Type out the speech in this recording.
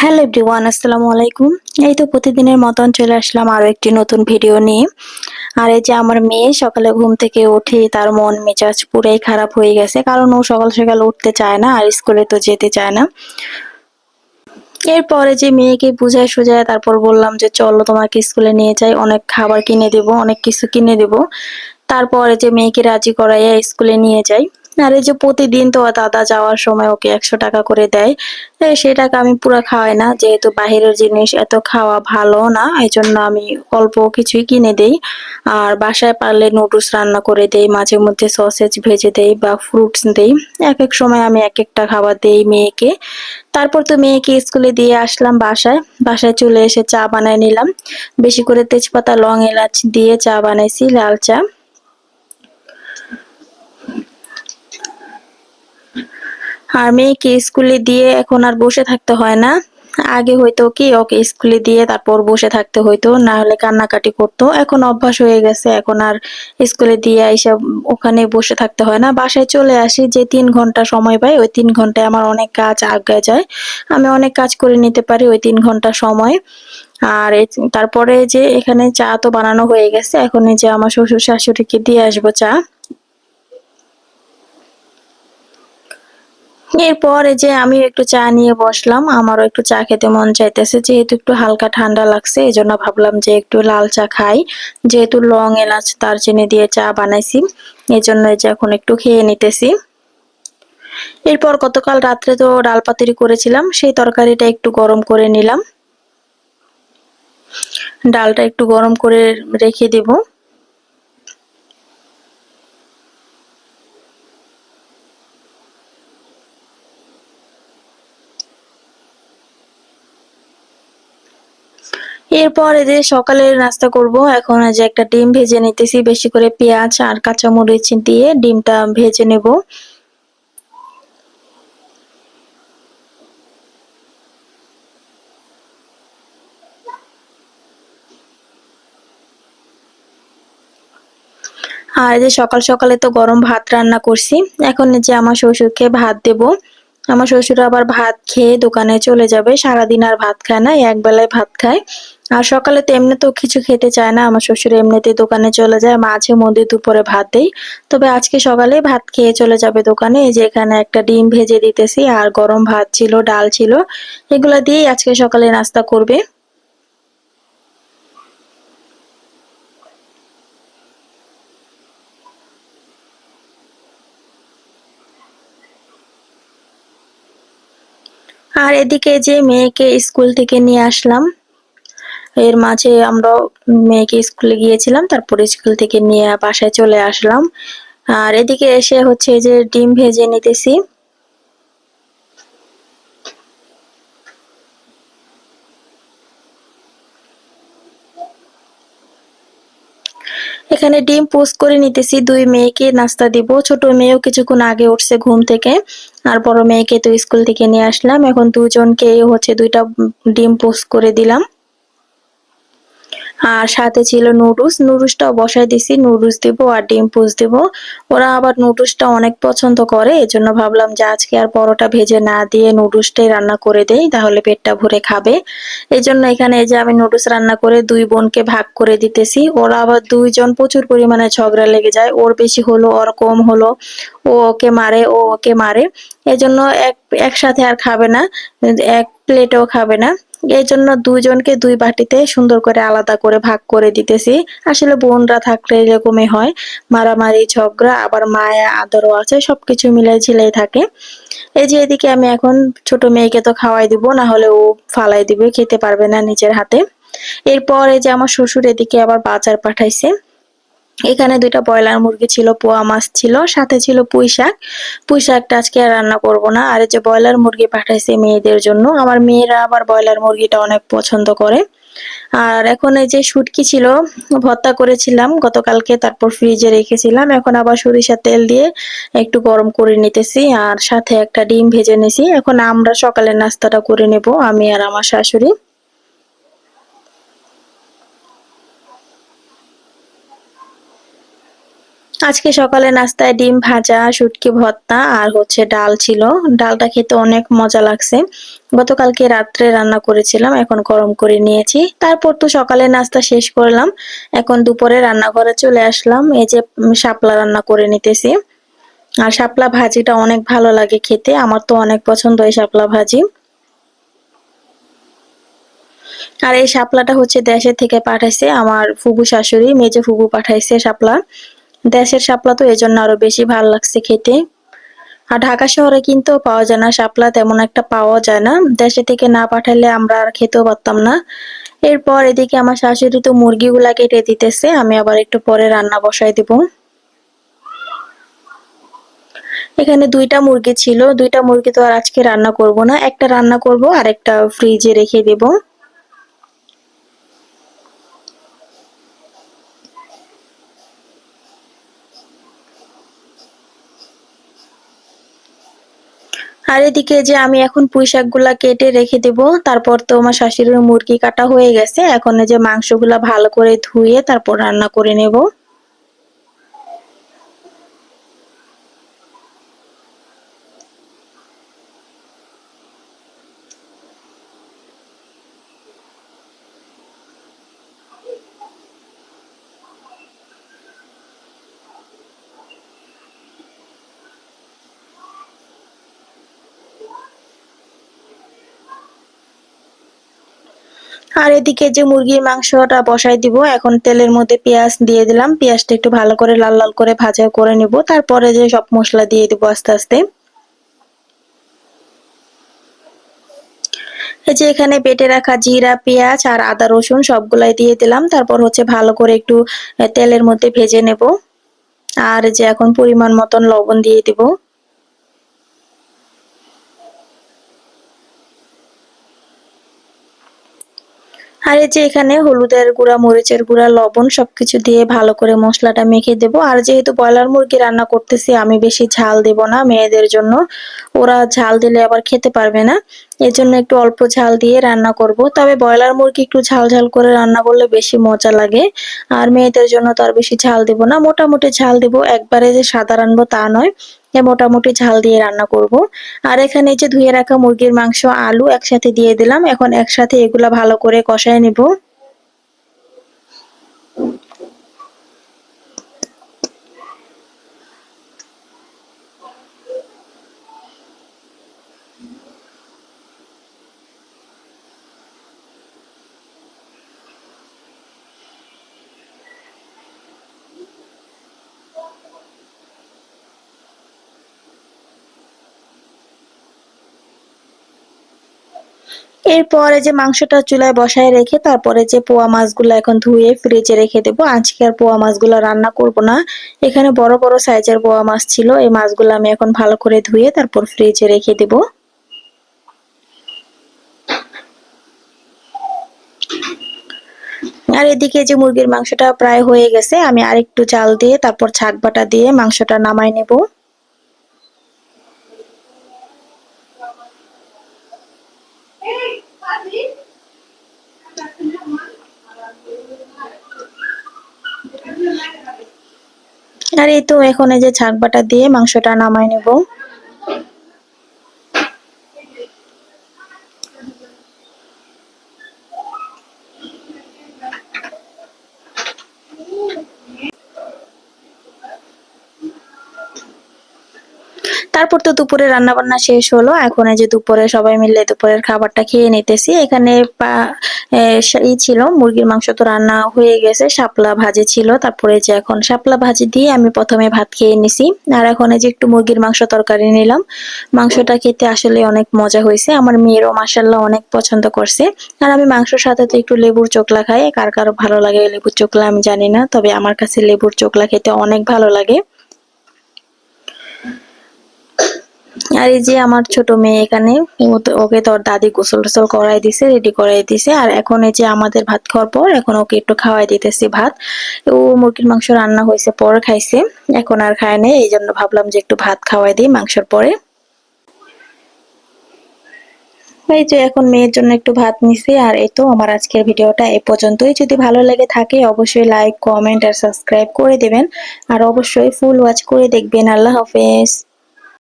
Hello everyone, আসসালামু আলাইকুম। এই তো প্রতিদিনের মতন চলে আসলাম আরও একটি নতুন ভিডিও নিয়ে। আর এই যে আমার মেয়ে সকালে ঘুম থেকে উঠে তার মন মেজাজ পুরাই খারাপ হয়ে গেছে, কারণ ও সকাল সকাল উঠতে চায় না আর স্কুলে তো যেতে চায় না। এরপরে যে মেয়েকে বুঝায় সুঝায় তারপর বললাম যে, চলো তোমাকে স্কুলে নিয়ে যাই, অনেক খাবার কিনে দেব, অনেক কিছু কিনে দেব। তারপরে যে মেয়েকে রাজি করাইয়া স্কুলে নিয়ে যাই। আর এই যে প্রতিদিন তো দাদা যাওয়ার সময় ওকে একশো টাকা করে দেয় সে টাকা আমি পুরো খাওয়াই না, যেহেতু বাহিরের জিনিস এত খাওয়া ভালো না, এই জন্য আমি অল্প কিছুই কিনে দেই। আর বাসায় পারলে নুডলস রান্না করে দেই, মাঝে মধ্যে সসেজ ভেজে দেই বা ফ্রুটস দেই। এক এক সময় আমি এক একটা খাবার দেই মেয়েকে। তারপর তো মেয়েকে স্কুলে দিয়ে আসলাম বাসায় বাসায় চলে এসে চা বানায় নিলাম। বেশি করে তেজপাতা, লং এলাচ দিয়ে চা বানাইছি, লাল চা। আর মেয়েকে স্কুলে দিয়ে এখন আর বসে থাকতে হয় না। আগে হয়তো কি, ওকে স্কুলে দিয়ে তারপর বসে থাকতে হইতো, না হলে কান্নাকাটি করতো। এখন অভ্যাস হয়ে গেছে, এখন আর স্কুলে দিয়ে এইসব ওখানে বসে থাকতে হয় না। বাসায় চলে আসি, যে তিন ঘণ্টা সময় পাই, ওই তিন ঘন্টায় আমার অনেক কাজ আগে যায়। আমি অনেক কাজ করে নিতে পারি ওই তিন ঘণ্টা সময়। আর তারপরে যে এখানে চা তো বানানো হয়ে গেছে, এখন যে আমার শ্বশুর শাশুড়িকে দিয়ে আসব চা। এরপরে যে আমি একটু চা নিয়ে বসলাম, আমারও একটু চা খেতে মন চাইতেছে, যেহেতু একটু হালকা ঠান্ডা লাগছে এই জন্য ভাবলাম যে একটু লাল চা খাই। যেহেতু লং এলাচ, দারচিনি দিয়ে চা বানাইছি এই জন্য এই যে এখন একটু খেয়ে নিতেছি। এরপর গতকাল রাত্রে তো ডাল পাতুরি করেছিলাম, সেই তরকারিটা একটু গরম করে নিলাম। ডালটা একটু গরম করে রেখে দেবো। এরপর এদের সকালের নাস্তা করব। এখন যে একটা ডিম ভেজে নিতেছি, বেশি করে পেঁয়াজ আর কাঁচা কাঁচামরিচ দিয়ে ডিমটা ভেজে নেব। আর যে সকাল সকালে তো গরম ভাত রান্না করছি। এখন যে আমার শ্বশুরকে ভাত দেব। আমার শ্বশুর আবার ভাত খেয়ে দোকানে চলে যাবে। সারাদিন আর ভাত খায় না, এক বেলায় ভাত খায়। আর সকালে তো এমনি তো কিছু খেতে চায় না, আমার শ্বশুর এমনিতে দোকানে চলে যায়, মাঝে মধ্যে দুপুরে ভাত দেই তবে আজকে সকালে ভাত খেয়ে চলে যাবে দোকানে, এই যে এখানে একটা ডিম ভেজে দিতেছি, আর গরম ভাত ছিল, ডাল ছিল, এগুলো দিয়েই আজকে সকালে নাস্তা করবে। আর এদিকে যে মেয়েকে স্কুল থেকে নিয়ে আসলাম, এর মাঝে আমরা মেয়েকে স্কুলে গিয়েছিলাম, তারপরে স্কুল থেকে নিয়ে বাসায় চলে আসলাম। আর এদিকে এসে হচ্ছে যে ডিম ভেজে নিতেছি। এখানে ডিম পোস্ট করে নিতেছি। দুই মেয়েকে নাস্তা দিব। ছোট মেয়েও কিছুক্ষণ আগে উঠছে ঘুম থেকে আর বড় মেয়েকে তো স্কুল থেকে নিয়ে আসলাম। এখন দুজনকে হচ্ছে দুইটা ডিম পোস্ট করে দিলাম। আর সাথে ছিল নুডলস। নুডলসটাও বসাই দিছি। নুডলস দিব আর ডিম পুষ দিব। ওরা আবার নুডলসটা অনেক পছন্দ করে, এজন্য ভাবলাম যে আজকে আর পরোটা ভেজে না দিয়ে নুডলসটাই রান্না করে দেই, তাহলে পেটটা ভরে খাবে। এই জন্য এখানে এই যে আমি নুডলস রান্না করে দুই বোনকে ভাগ করে দিতেছি। ওরা আবার দুইজন প্রচুর পরিমাণে ঝগড়া লেগে যায়। ওর বেশি হলো, ওর কম হলো, ও ওকে মারে, ও ওকে মারে। এজন্য এক, একসাথে আর খাবে না। এক প্লেটেও খাবে না। এই জন্য দুইজনকে দুই বাটিতে সুন্দর করে আলাদা করে ভাগ করে দিতেছি। আসলে বোনরা থাকলে এরকমই হয়। মারামারি, ঝগড়া, আবার মায়া, আদরও আছে, সবকিছু মিলাই ঝিলাই থাকে। এই যে এদিকে আমি এখন ছোট মেয়েকে তো খাওয়াই দিব, না হলে ও ফালাই দিবে, খেতে পারবে না নিজের হাতে। এরপরে যে আমার শ্বশুর এদিকে আবার বাজার পাঠাইছে। এখানে দুইটা ব্রয়লার মুরগি ছিল, পোয়া মাছ ছিল, সাথে ছিল পুঁই শাক। পুঁই শাকটা আজকে আর রান্না করব না। আর যে ব্রয়লার মুরগি পাঠাইছে মেয়েদের জন্য, আমার মেয়েরা আবার ব্রয়লার মুরগিটা অনেক পছন্দ করে। আর এখন এই যে শুটকি ছিল, ভর্তা করেছিলাম, গতকালকে তারপর ফ্রিজে রেখেছিলাম। এখন আবার সরিষার তেল দিয়ে একটু গরম করে নিতেছি, আর সাথে একটা ডিম ভেজে নিছি। এখন আমরা সকালের নাস্তাটা করে নেব, আমি আর আমার শাশুড়ি। আজকে সকালে নাস্তায় ডিম ভাজা, শুটকি ভর্তা আর হচ্ছে ডাল ছিল। ডালটা খেতে অনেক মজা লাগছে। গতকালকে রাত্রে রান্না করেছিলাম, এখন গরম করে নিয়েছি। তারপর তো সকালে নাস্তা শেষ করলাম। এখন দুপুরে রান্নাঘরে চলে আসলাম। এই যে শাপলা রান্না করে নিতেছি। আর শাপলা ভাজিটা অনেক ভালো লাগে খেতে। আমার তো অনেক পছন্দ এই শাপলা ভাজি। আর এই শাপলাটা হচ্ছে দেশের থেকে পাঠাইছে আমার ফুবু শাশুড়ি, মেজে ফুবু পাঠাইছে শাপলা। দেশের শাপলা তো এই জন্য আরও বেশি ভালো লাগছে খেতে। আর ঢাকা শহরে কিন্তু পাওয়া যায় না শাপলা, তেমন একটা পাওয়া যায় না। দেশে থেকে না পাঠালে আমরা আর খেতেও পারতাম না। এরপর এদিকে আমার শাশুড়ি তো মুরগিগুলা কেটে দিতেছে, আমি আবার একটু পরে রান্না বসাই দিব। এখানে দুইটা মুরগি ছিল, দুইটা মুরগি তো আর আজকে রান্না করব না, একটা রান্না করব আর একটা ফ্রিজে রেখে দেবো। আর এদিকে যে আমি এখন পুঁই শাকগুলা কেটে রেখে দেব, তারপর তো আমার শাশুড়ির মুরগি কাটা হয়ে গেছে, এখন যে মাংসগুলা ভালো করে ধুয়ে তারপর রান্না করে নেব। আর এদিকে যে মুরগির মাংসটা বসাই দিব, এখন তেলের মধ্যে পেঁয়াজ দিয়ে দিলাম। পেঁয়াজটা একটু ভালো করে লাল লাল করে ভাজা করে নিব। তারপরে যে সব মশলা দিয়ে দিব আস্তে আস্তে। এই যে এখানে বেটে রাখা জিরা, পেঁয়াজ আর আদা, রসুন সবগুলাই দিয়ে দিলাম। তারপর হচ্ছে ভালো করে একটু তেলের মধ্যে ভেজে নেব। আর যে এখন পরিমাণ মতন লবণ দিয়ে দিব। আর এই যে এখানে হলুদের গুঁড়া, মরিচের গুঁড়া, লবণ সবকিছু দিয়ে ভালো করে মশলাটা মেখে দেব। আর যেহেতু ব্রয়লার মুরগি রান্না করতেছি, আমি বেশি ঝাল দেব না মেয়েদের জন্য। ওরা ঝাল দিলে আবার খেতে পারবে না। এর জন্য একটু অল্প ঝাল দিয়ে রান্না করব। তবে ব্রয়লার মুরগি একটু ঝাল ঝাল করে রান্না করলে বেশি মজা লাগে। আর মেয়েদের জন্য তো আর বেশি ঝাল দেব না। মোটামুটি ঝাল দেব। একবারে যে সাদা রানবো তা নয়। মোটামুটি ঝাল দিয়ে রান্না করব। আর এখানে যে ধুয়ে রাখা মুরগির মাংস, আলু একসাথে দিয়ে দিলাম। এখন একসাথে এগুলা ভালো করে কষায় নিব। এরপরে যে মাংসটা চুলায় বসায় রেখে তারপরে যে পোয়া মাছগুলো এখন ধুয়ে ফ্রিজে রেখে দেবো। আজকে আর পোয়া মাছগুলো রান্না করব না। এখানে বড় বড় সাইজের পোয়া মাছ ছিল। এই মাছগুলো আমি এখন ভালো করে ধুয়ে তারপর ফ্রিজে রেখে দেব। আর এদিকে যে মুরগির মাংসটা প্রায় হয়ে গেছে, আমি আরেকটু চাল দিয়ে, তারপর ছাক বাটা দিয়ে মাংসটা নামাই নেব। আর এই তো এখন এই যে ছাক বাটা দিয়ে মাংসটা নামাই নেব। তারপর তো দুপুরে রান্না বান্না শেষ হলো। এখন এই যে দুপুরে সবাই মিলে দুপুরের খাবারটা খেয়ে নিতেছি। এখানে ই ছিল, মুরগির মাংস তো রান্না হয়ে গেছে, শাপলা ভাজি ছিল। তারপরে যে এখন শাপলা ভাজি দিয়ে আমি প্রথমে ভাত খেয়ে নিছি। আর এখন এই যে একটু মুরগির মাংস তরকারি নিলাম। মাংসটা খেতে আসলে অনেক মজা হয়েছে। আমার মেয়েরও মাসাল্লাহ অনেক পছন্দ করছে। আর আমি মাংসের সাথে তো একটু লেবুর চোখলা খাই। কার কারও ভালো লাগে লেবুর চোখলা আমি জানি না। তবে আমার কাছে লেবুর চোখলা খেতে অনেক ভালো লাগে। আর এই যে আমার ছোট মেয়ে এখানে ওকে তোর দাদি গোসল টোসল করাই দিছে রেডি করাই দিছে। আর এখন এই যে আমাদের ভাত খাওয়ার পর, এখন ওকে একটু খাওয়াই দিতেছি ভাত। ও মুরগির মাংস রান্না হয়েছে, পর খাইছে। এখন আর খায় নেই, এই জন্য ভাবলাম যে একটু ভাত খাওয়াই দিই মাংসর পরে। এই যে এখন মেয়ের জন্য একটু ভাত নিছি, আর এই তো আমার আজকের ভিডিওটা এ পর্যন্তই। যদি ভালো লেগে থাকে, অবশ্যই লাইক কমেন্ট আর সাবস্ক্রাইব করে দেবেন। আর অবশ্যই ফুল ওয়াচ করে দেখবেন। আল্লাহ হাফেজ।